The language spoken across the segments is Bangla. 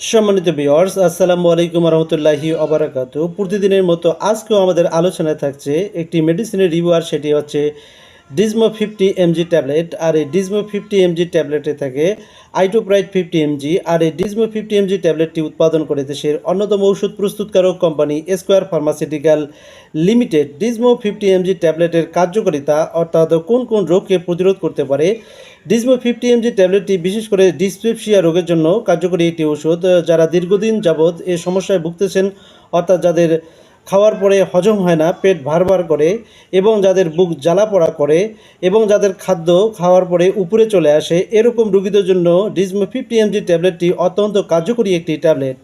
সম্মানিত বিয়ার্স আসসালামু আলাইকুম রহমতুল্লাহি অবরাকাত প্রতিদিনের মতো আজকেও আমাদের আলোচনায় থাকছে একটি মেডিসিনের রিভিউ আর সেটি হচ্ছে ডিজমো ফিফটি এমজি ট্যাবলেট আর এই ডিজমো ফিফটি এমজি ট্যাবলেটে থাকে আইটোপ্রাইট ফিফটি এমজি আর এই ডিজমো ফিফটি এমজি ট্যাবলেটটি উৎপাদন করে দেশের অন্যতম ওষুধ প্রস্তুতকারক company Square pharmaceutical limited Dizmo fifty MG ট্যাবলেটের কার্যকারিতা অর্থাৎ কোন কোন রোগকে প্রতিরোধ করতে পারে? ডিজমো ফিফটি এমজি ট্যাবলেটটি বিশেষ করে ডিসপেপসিয়া রোগের জন্য কার্যকরী একটি ওষুধ, যারা দীর্ঘদিন যাবৎ এ সমস্যায় ভুগতেছেন, অর্থাৎ যাদের খাওয়ার পরে হজম হয় না, পেট ভারবার করে এবং যাদের বুক জ্বালা পড়া করে এবং যাদের খাদ্য খাওয়ার পরে উপরে চলে আসে, এরকম রোগীদের জন্য ডিজমো ফিফটি এমজি ট্যাবলেটটি অত্যন্ত কার্যকরী একটি ট্যাবলেট।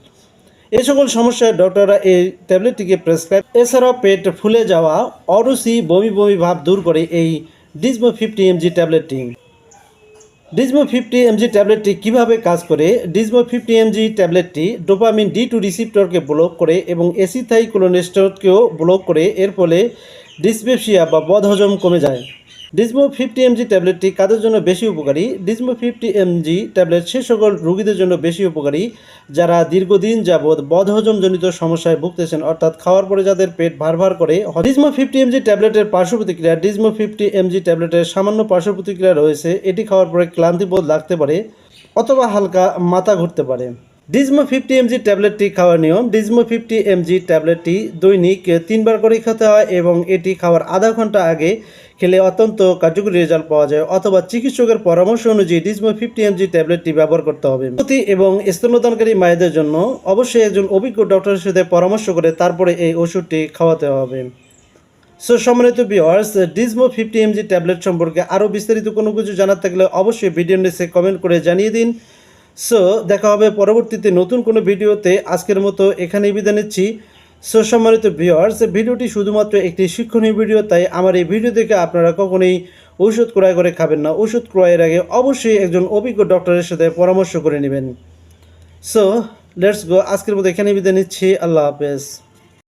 এই সকল সমস্যায় ডক্টররা এই ট্যাবলেটটিকে প্রেসক্রাইব। এছাড়াও পেট ফুলে যাওয়া, অরুচি, বমি বমি ভাব দূর করে এই ডিজমো ফিফটি এমজি ট্যাবলেটটি। ডিজমো ফিফটি এমজি ট্যাবলেটটি কীভাবে কাজ করে? ডিজমো ফিফটি এমজি ট্যাবলেটটি ডোপামিন ডি টু রিসিপ্টরকে ব্লক করে এবং এসিথাই কোলোনেস্টরকেও ব্লক করে। এর ফলে ডিসপেপসিয়া বা বদহজম কমে যায়। ডিজমো ফিফটি এমজি ট্যাবলেটটি কাদের জন্য বেশি উপকারী? ডিজমো ফিফটি এমজি ট্যাবলেট সে সকল রোগীদের জন্য বেশি উপকারী, যারা দীর্ঘদিন যাবৎ বদহজমজনিত সমস্যায় ভুগতেছেন, অর্থাৎ খাওয়ার পরে যাদের পেট ভার ভার করে। ডিজমো ফিফটি এমজি ট্যাবলেটের পার্শ্ব প্রতিক্রিয়া ডিজমো ফিফটি এমজি ট্যাবলেটের সামান্য পার্শ্ব প্রতিক্রিয়া রয়েছে। এটি খাওয়ার পরে ক্লান্তিবোধ লাগতে পারে অথবা হালকা মাথা ঘুরতে পারে। ডিজমো ফিফটি এমজি ট্যাবলেটটি খাওয়ার নিয়ম ডিজমো ফিফটি এমজি ট্যাবলেটটি দৈনিক তিনবার করে খেতে হয় এবং এটি খাওয়ার আধা ঘণ্টা আগে খেলে অত্যন্ত কার্যকরী রেজাল্ট পাওয়া যায়, অথবা চিকিৎসকের পরামর্শ অনুযায়ী ডিজমো ফিফটি এমজি ট্যাবলেটটি ব্যবহার করতে হবে। প্রতি এবং স্তন্যদানকারী মায়েদের জন্য অবশ্যই একজন অভিজ্ঞ ডক্টরের সাথে পরামর্শ করে তারপরে এই ওষুধটি খাওয়াতে হবে। সো সম্মানিত viewers Dizmo fifty MG tablet সম্পর্কে আরও বিস্তারিত কোনো কিছু জানার থাকলে অবশ্যই ভিডিও নিচে কমেন্ট করে জানিয়ে দিন। সো দেখা হবে পরবর্তীতে নতুন কোনো ভিডিওতে আজকের মতো এখানেই বিদায় নিচ্ছি। সো সম্মানিত ভিডিওটি শুধুমাত্র একটি শিক্ষণীয় ভিডিও তাই আমার এই ভিডিও দেখে আপনারা কখনোই ওষুধ ক্রয় করে খাবেন না। ওষুধ ক্রয়ের আগে অবশ্যই একজন অভিজ্ঞ ডক্টরের সাথে পরামর্শ করে নেবেন। সো লেটস গো আজকের মতো এখানে বিদায় নিচ্ছি। আল্লাহ হাফেজ।